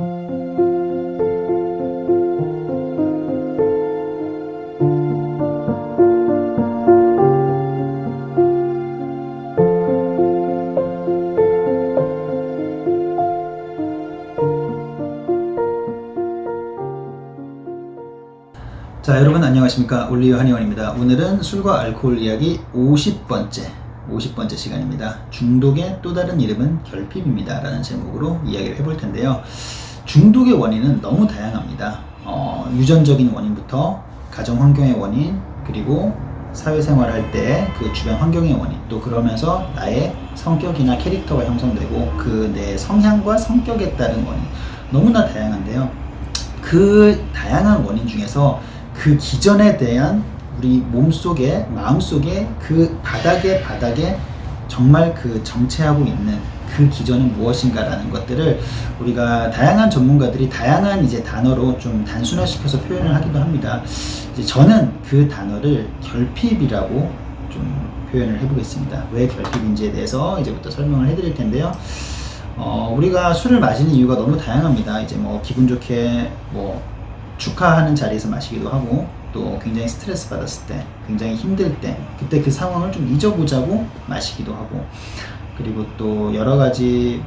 자 여러분 안녕하십니까? 올리오 한의원입니다. 오늘은 술과 알코올 이야기 50번째 50번째 시간입니다. 중독의 또 다른 이름은 결핍입니다 라는 제목으로 이야기를 해볼 텐데요 중독의 원인은 너무 다양합니다. 어, 유전적인 원인부터 가정 환경의 원인 그리고 사회생활 할 때 그 주변 환경의 원인. 또 그러면서 나의 성격이나 캐릭터가 형성되고 그 내 성향과 성격에 따른 원인. 너무나 다양한데요. 그 다양한 원인 중에서 그 기전에 대한 우리 몸속에 마음속에 그 바닥에 바닥에 정말 그 정체하고 있는 그 기전은 무엇인가라는 것들을 우리가 다양한 전문가들이 다양한 이제 단어로 좀 단순화시켜서 표현을 하기도 합니다. 이제 저는 그 단어를 결핍이라고 좀 표현을 해보겠습니다. 왜 결핍인지에 대해서 이제부터 설명을 해드릴 텐데요. 어, 우리가 술을 마시는 이유가 너무 다양합니다. 이제 뭐 기분 좋게 뭐 축하하는 자리에서 마시기도 하고 또 굉장히 스트레스 받았을 때, 굉장히 힘들 때 그때 그 상황을 좀 잊어보자고 마시기도 하고 그리고 또 여러 가지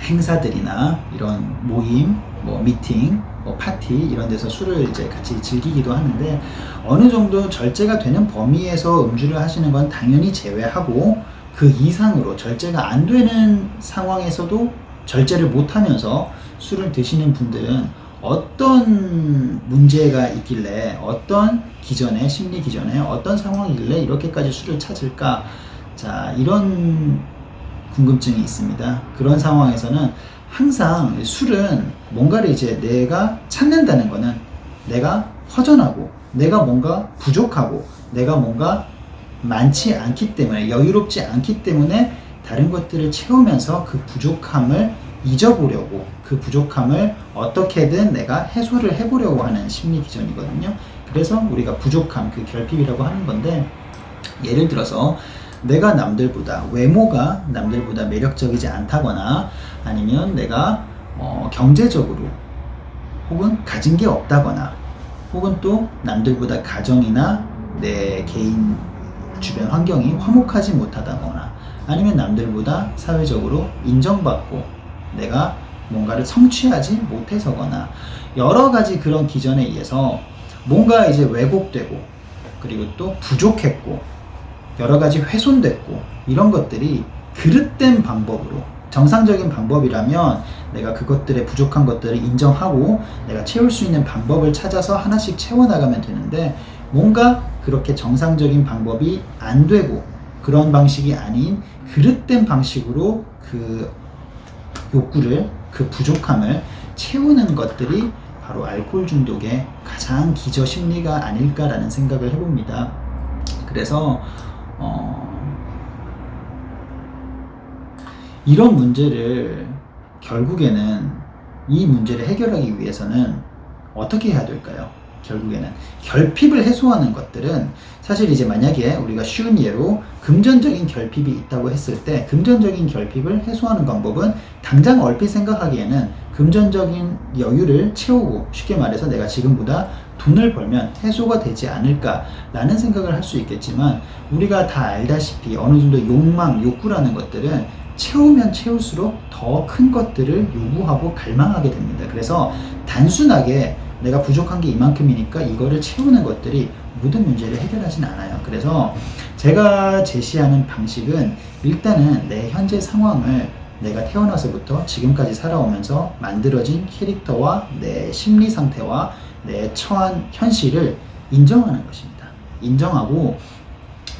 행사들이나 이런 모임, 뭐 미팅, 뭐 파티 이런 데서 술을 이제 같이 즐기기도 하는데 어느 정도 절제가 되는 범위에서 음주를 하시는 건 당연히 제외하고 그 이상으로 절제가 안 되는 상황에서도 절제를 못 하면서 술을 드시는 분들은 어떤 문제가 있길래 어떤 기전에 심리 기전에 어떤 상황이길래 이렇게까지 술을 찾을까? 자 이런 궁금증이 있습니다 그런 상황에서는 항상 술은 뭔가를 이제 내가 찾는다는 거는 내가 허전하고 내가 뭔가 부족하고 내가 뭔가 많지 않기 때문에 여유롭지 않기 때문에 다른 것들을 채우면서 그 부족함을 잊어보려고 그 부족함을 어떻게든 내가 해소를 해보려고 하는 심리 기전이거든요. 그래서 우리가 부족함, 그 결핍이라고 하는 건데 예를 들어서 내가 남들보다 외모가 남들보다 매력적이지 않다거나 아니면 내가 어, 경제적으로 혹은 가진 게 없다거나 혹은 또 남들보다 가정이나 내 개인 주변 환경이 화목하지 못하다거나 아니면 남들보다 사회적으로 인정받고 내가 뭔가를 성취하지 못해서거나 여러 가지 그런 기전에 의해서 뭔가 이제 왜곡되고 그리고 또 부족했고 여러 가지 훼손됐고 이런 것들이 그릇된 방법으로 정상적인 방법이라면 내가 그것들의 부족한 것들을 인정하고 내가 채울 수 있는 방법을 찾아서 하나씩 채워나가면 되는데 뭔가 그렇게 정상적인 방법이 안 되고 그런 방식이 아닌 그릇된 방식으로 그 욕구를 그 부족함을 채우는 것들이 바로 알코올 중독의 가장 기저 심리가 아닐까라는 생각을 해봅니다. 그래서 어, 이런 문제를 결국에는 이 문제를 해결하기 위해서는 어떻게 해야 될까요? 결국에는 결핍을 해소하는 것들은 사실 이제 만약에 우리가 쉬운 예로 금전적인 결핍이 있다고 했을 때 금전적인 결핍을 해소하는 방법은 당장 얼핏 생각하기에는 금전적인 여유를 채우고 쉽게 말해서 내가 지금보다 돈을 벌면 해소가 되지 않을까라는 생각을 할 수 있겠지만 우리가 다 알다시피 어느 정도 욕망, 욕구라는 것들은 채우면 채울수록 더 큰 것들을 요구하고 갈망하게 됩니다. 그래서 단순하게 내가 부족한 게 이만큼이니까 이거를 채우는 것들이 모든 문제를 해결하진 않아요. 그래서 제가 제시하는 방식은 일단은 내 현재 상황을 내가 태어나서부터 지금까지 살아오면서 만들어진 캐릭터와 내 심리 상태와 내 처한 현실을 인정하는 것입니다. 인정하고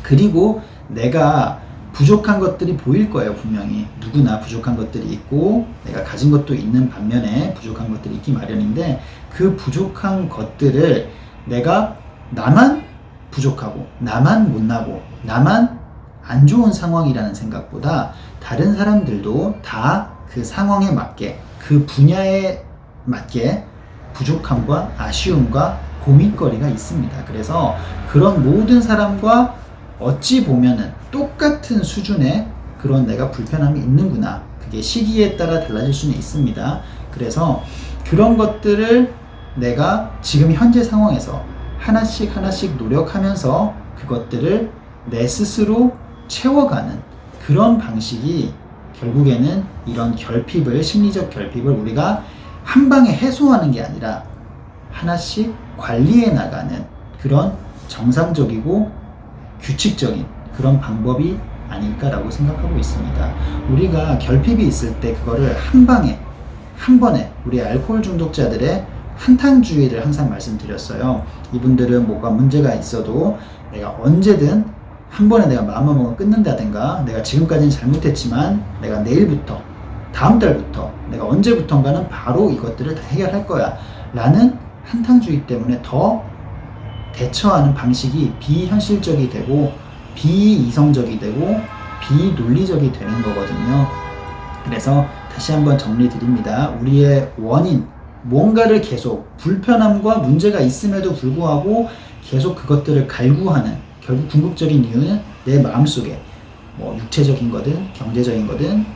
그리고 내가 부족한 것들이 보일 거예요, 분명히. 누구나 부족한 것들이 있고, 내가 가진 것도 있는 반면에 부족한 것들이 있기 마련인데, 그 부족한 것들을 내가 나만 부족하고, 나만 못나고, 나만 안 좋은 상황이라는 생각보다 다른 사람들도 다 그 상황에 맞게, 그 분야에 맞게 부족함과 아쉬움과 고민거리가 있습니다. 그래서 그런 모든 사람과 어찌 보면은 똑같은 수준의 그런 내가 불편함이 있는구나. 그게 시기에 따라 달라질 수는 있습니다. 그래서 그런 것들을 내가 지금 현재 상황에서 하나씩 하나씩 노력하면서 그것들을 내 스스로 채워가는 그런 방식이 결국에는 이런 결핍을, 심리적 결핍을 우리가 한 방에 해소하는 게 아니라 하나씩 관리해 나가는 그런 정상적이고 규칙적인 그런 방법이 아닐까라고 생각하고 있습니다. 우리가 결핍이 있을 때 그거를 한 방에 한 번에 우리 알코올 중독자들의 한탕주의를 항상 말씀드렸어요. 이분들은 뭐가 문제가 있어도 내가 언제든 한 번에 내가 마음을 먹으면 끊는다든가 내가 지금까지는 잘못했지만 내가 내일부터 다음 달부터 내가 언제부턴가는 바로 이것들을 다 해결할 거야 라는 한탕주의 때문에 더 대처하는 방식이 비현실적이 되고 비이성적이 되고 비논리적이 되는 거거든요. 그래서 다시 한번 정리 드립니다. 우리의 원인, 뭔가를 계속 불편함과 문제가 있음에도 불구하고 계속 그것들을 갈구하는 결국 궁극적인 이유는 내 마음속에 뭐 육체적인 거든 경제적인 거든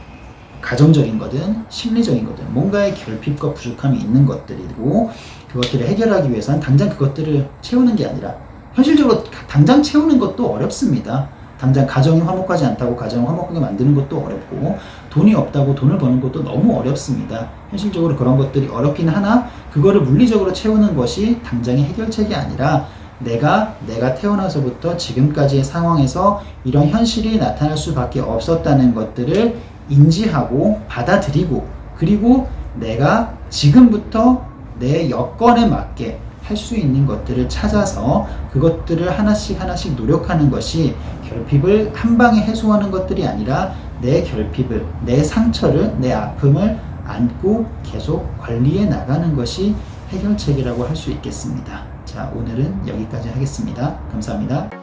가정적인 거든 심리적인 거든 뭔가의 결핍과 부족함이 있는 것들이고 그것들을 해결하기 위해서는 당장 그것들을 채우는 게 아니라 현실적으로 당장 채우는 것도 어렵습니다. 당장 가정이 화목하지 않다고 가정을 화목하게 만드는 것도 어렵고 돈이 없다고 돈을 버는 것도 너무 어렵습니다. 현실적으로 그런 것들이 어렵긴 하나 그거를 물리적으로 채우는 것이 당장의 해결책이 아니라 내가 내가 태어나서부터 지금까지의 상황에서 이런 현실이 나타날 수밖에 없었다는 것들을 인지하고 받아들이고 그리고 내가 지금부터 내 여건에 맞게 할 수 있는 것들을 찾아서 그것들을 하나씩 하나씩 노력하는 것이 결핍을 한 방에 해소하는 것들이 아니라 내 결핍을, 내 상처를, 내 아픔을 안고 계속 관리해 나가는 것이 해결책이라고 할 수 있겠습니다. 자, 오늘은 여기까지 하겠습니다. 감사합니다.